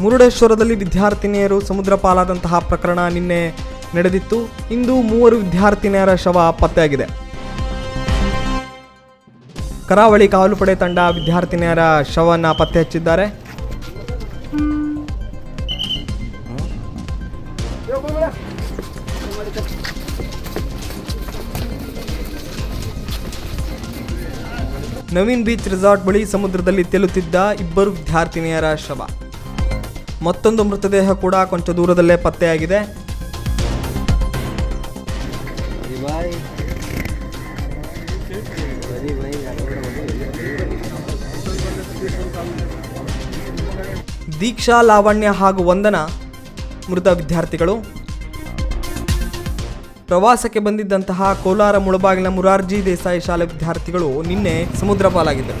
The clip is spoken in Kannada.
ಮುರುಡೇಶ್ವರದಲ್ಲಿ ವಿದ್ಯಾರ್ಥಿನಿಯರು ಸಮುದ್ರ ಪಾಲಾದಂತಹ ಪ್ರಕರಣ ನಿನ್ನೆ ನಡೆದಿತ್ತು. ಇಂದು ಮೂವರು ವಿದ್ಯಾರ್ಥಿನಿಯರ ಶವ ಪತ್ತೆಯಾಗಿದೆ. ಕರಾವಳಿ ಕಾವಲು ಪಡೆ ತಂಡ ವಿದ್ಯಾರ್ಥಿನಿಯರ ಶವವನ್ನು ಪತ್ತೆ ಹಚ್ಚಿದ್ದಾರೆ. ನವೀನ್ ಬೀಚ್ ರೆಸಾರ್ಟ್ ಬಳಿ ಸಮುದ್ರದಲ್ಲಿ ತೆಲುತ್ತಿದ್ದ ಇಬ್ಬರು ವಿದ್ಯಾರ್ಥಿನಿಯರ ಶವ. ಮತ್ತೊಂದು ಮೃತದೇಹ ಕೂಡ ಕೊಂಚ ದೂರದಲ್ಲೇ ಪತ್ತೆಯಾಗಿದೆ. ದೀಕ್ಷಾ ಲಾವಣ್ಯ ಹಾಗೂ ವಂದನ ಮೃತ ವಿದ್ಯಾರ್ಥಿಗಳು. ಪ್ರವಾಸಕ್ಕೆ ಬಂದಿದ್ದಂತಹ ಕೋಲಾರ ಮುಳಬಾಗಿಲ ಮುರಾರ್ಜಿ ದೇಸಾಯಿ ಶಾಲೆ ವಿದ್ಯಾರ್ಥಿಗಳು ನಿನ್ನೆ ಸಮುದ್ರ ಪಾಲಾಗಿದ್ದರು.